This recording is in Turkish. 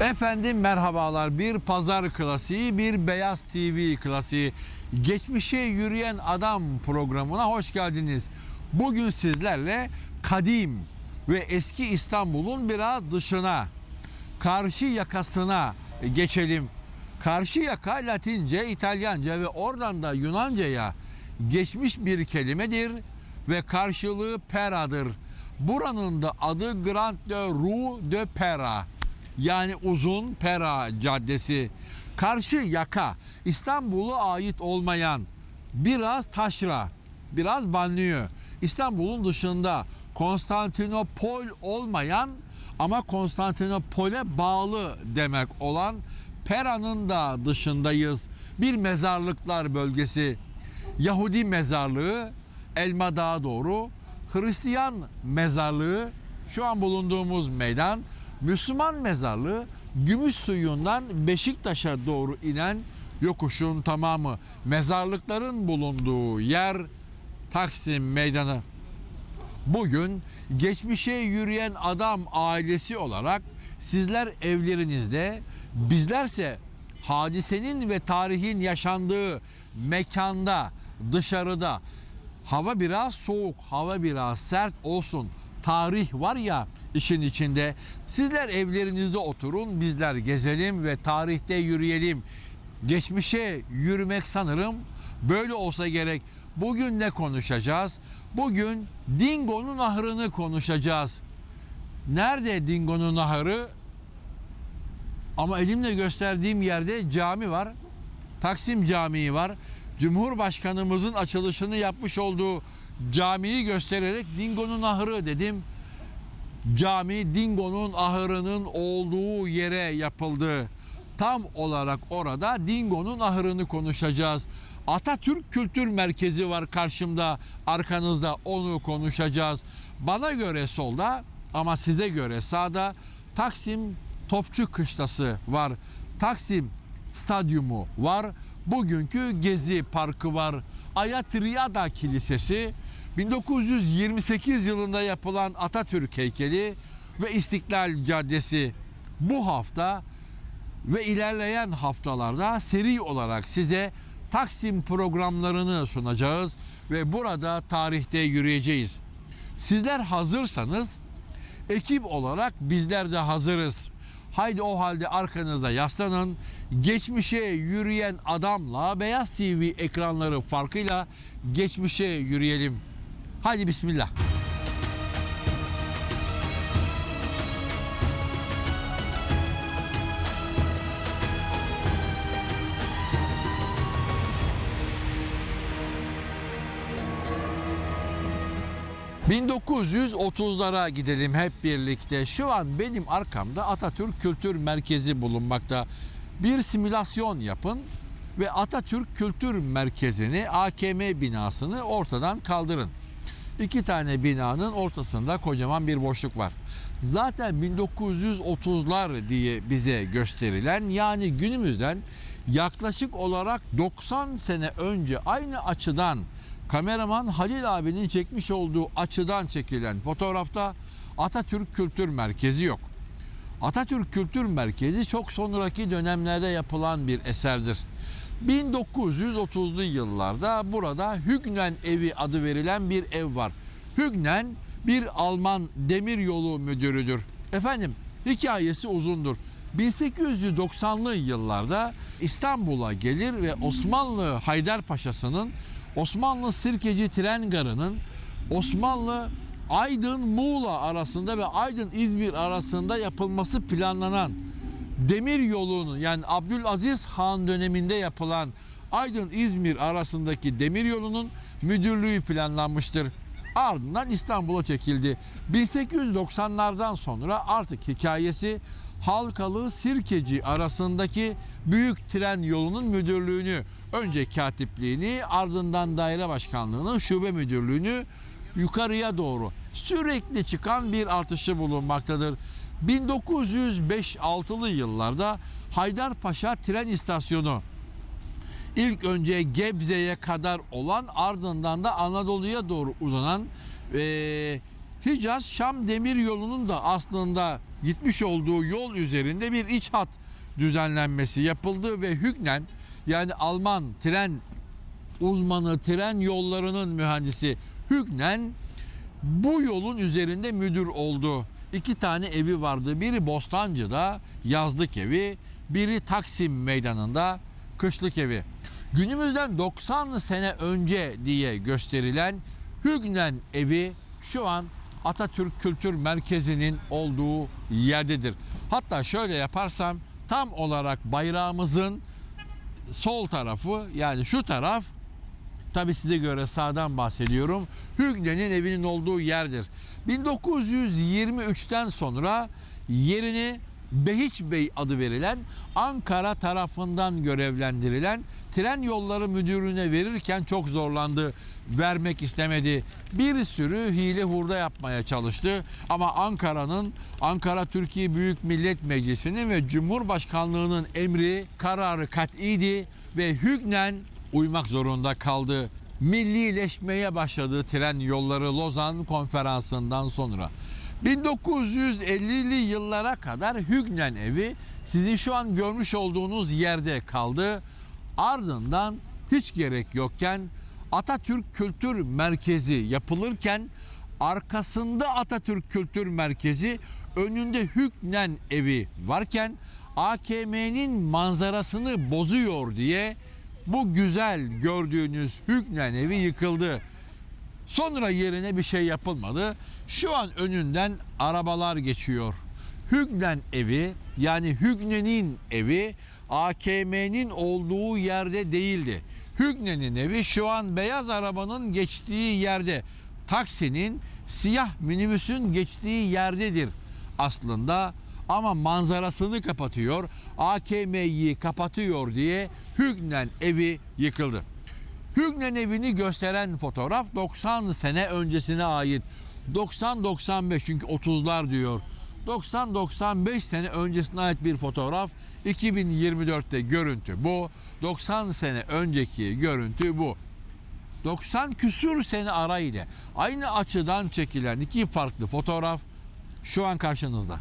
Efendim merhabalar. Bir pazar klasiği, bir Beyaz TV klasiği. Geçmişe yürüyen adam programına hoş geldiniz. Bugün sizlerle kadim ve eski İstanbul'un biraz dışına, karşı yakasına geçelim. Karşı yaka Latince, İtalyanca ve oradan da Yunanca'ya geçmiş bir kelimedir ve karşılığı Pera'dır. Buranın da adı Grand de Rue de Pera yani uzun Pera Caddesi. Karşı yaka İstanbul'a ait olmayan biraz taşra, biraz banliyö. İstanbul'un dışında Konstantinopol olmayan ama Konstantinopol'e bağlı demek olan Pera'nın da dışındayız. Bir mezarlıklar bölgesi. Yahudi mezarlığı Elma Dağı doğru, Hristiyan mezarlığı şu an bulunduğumuz meydan, Müslüman mezarlığı Gümüş suyundan Beşiktaş'a doğru inen yokuşun tamamı. Mezarlıkların bulunduğu yer Taksim Meydanı. Bugün geçmişe yürüyen adam ailesi olarak sizler evlerinizde, bizlerse hadisenin ve tarihin yaşandığı mekanda, dışarıda hava biraz soğuk, hava biraz sert olsun. Tarih var ya işin içinde. Sizler evlerinizde oturun, bizler gezelim ve tarihte yürüyelim. Geçmişe yürümek sanırım böyle olsa gerek. Bugün ne konuşacağız? Bugün Dingo'nun ahırını konuşacağız. Nerede Dingo'nun ahırı? Ama elimle gösterdiğim yerde cami var. Taksim Camii var. Cumhurbaşkanımızın açılışını yapmış olduğu camiyi göstererek Dingo'nun ahırı dedim. Cami Dingo'nun ahırının olduğu yere yapıldı. Tam olarak orada Dingo'nun ahırını konuşacağız. Atatürk Kültür Merkezi var karşımda, arkanızda onu konuşacağız. Bana göre solda ama size göre sağda Taksim Topçu Kışlası var. Taksim Stadyumu var. Bugünkü Gezi Parkı var. Ayatriyada Kilisesi 1928 yılında yapılan Atatürk heykeli ve İstiklal Caddesi bu hafta ve ilerleyen haftalarda seri olarak size Taksim programlarını sunacağız ve burada tarihte yürüyeceğiz. Sizler hazırsanız ekip olarak bizler de hazırız. Haydi o halde arkanıza yaslanın. Geçmişe yürüyen adamla Beyaz TV ekranları farkıyla geçmişe yürüyelim. Haydi bismillah. ...1930'lara gidelim hep birlikte. Şu an benim arkamda Atatürk Kültür Merkezi bulunmakta. Bir simülasyon yapın ve Atatürk Kültür Merkezi'ni, AKM binasını ortadan kaldırın. İki tane binanın ortasında kocaman bir boşluk var. Zaten 1930'lar diye bize gösterilen yani günümüzden yaklaşık olarak 90 sene önce aynı açıdan kameraman Halil abinin çekmiş olduğu açıdan çekilen fotoğrafta Atatürk Kültür Merkezi yok. Atatürk Kültür Merkezi çok sonraki dönemlerde yapılan bir eserdir. 1930'lu yıllarda burada Hügnen Evi adı verilen bir ev var. Hügnen bir Alman demiryolu müdürüdür. Efendim hikayesi uzundur. 1890'lı yıllarda İstanbul'a gelir ve Osmanlı Haydarpaşa'sının Osmanlı Sirkeci Tren Garı'nın Osmanlı Aydın Muğla arasında ve Aydın İzmir arasında yapılması planlanan demir yolunun yani Abdülaziz Han döneminde yapılan Aydın İzmir arasındaki demir yolunun müdürlüğü planlanmıştır. Ardından İstanbul'a çekildi. 1890'lardan sonra artık hikayesi Halkalı Sirkeci arasındaki büyük tren yolunun müdürlüğünü, önce katipliğini, ardından daire başkanlığını, şube müdürlüğünü yukarıya doğru sürekli çıkan bir artışı bulunmaktadır. 1905-6'lı yıllarda Haydarpaşa tren istasyonu ilk önce Gebze'ye kadar olan ardından da Anadolu'ya doğru uzanan eee Hicaz Şam Demir Yolu'nun da aslında gitmiş olduğu yol üzerinde bir iç hat düzenlenmesi yapıldı ve hüknen yani Alman tren uzmanı, tren yollarının mühendisi hüknen bu yolun üzerinde müdür oldu. İki tane evi vardı. Biri Bostancı'da yazlık evi, biri Taksim Meydanı'nda kışlık evi. Günümüzden 90 sene önce diye gösterilen Hügnen evi şu an Atatürk Kültür Merkezi'nin olduğu yerdedir. Hatta şöyle yaparsam tam olarak bayrağımızın sol tarafı yani şu taraf Tabi size göre sağdan bahsediyorum. Hügne'nin evinin olduğu yerdir. 1923'ten sonra yerini Behiç Bey adı verilen Ankara tarafından görevlendirilen tren yolları müdürüne verirken çok zorlandı. Vermek istemedi. Bir sürü hile hurda yapmaya çalıştı. Ama Ankara'nın Ankara Türkiye Büyük Millet Meclisi'nin ve Cumhurbaşkanlığının emri kararı kat'iydi ve hügnen uymak zorunda kaldı. Millileşmeye başladı tren yolları Lozan konferansından sonra. 1950'li yıllara kadar Hügnen evi sizin şu an görmüş olduğunuz yerde kaldı. Ardından hiç gerek yokken Atatürk Kültür Merkezi yapılırken arkasında Atatürk Kültür Merkezi önünde Hüknen evi varken AKM'nin manzarasını bozuyor diye bu güzel gördüğünüz Hüknen evi yıkıldı. Sonra yerine bir şey yapılmadı. Şu an önünden arabalar geçiyor. Hügnen evi yani Hügnen'in evi AKM'nin olduğu yerde değildi. Hügnen'in evi şu an beyaz arabanın geçtiği yerde. Taksinin siyah minibüsün geçtiği yerdedir aslında ama manzarasını kapatıyor. AKM'yi kapatıyor diye Hügnen evi yıkıldı. Hügnen evini gösteren fotoğraf 90 sene öncesine ait. 90-95 çünkü 30'lar diyor. 90-95 sene öncesine ait bir fotoğraf. 2024'te görüntü bu. 90 sene önceki görüntü bu. 90 küsür sene ara ile aynı açıdan çekilen iki farklı fotoğraf şu an karşınızda.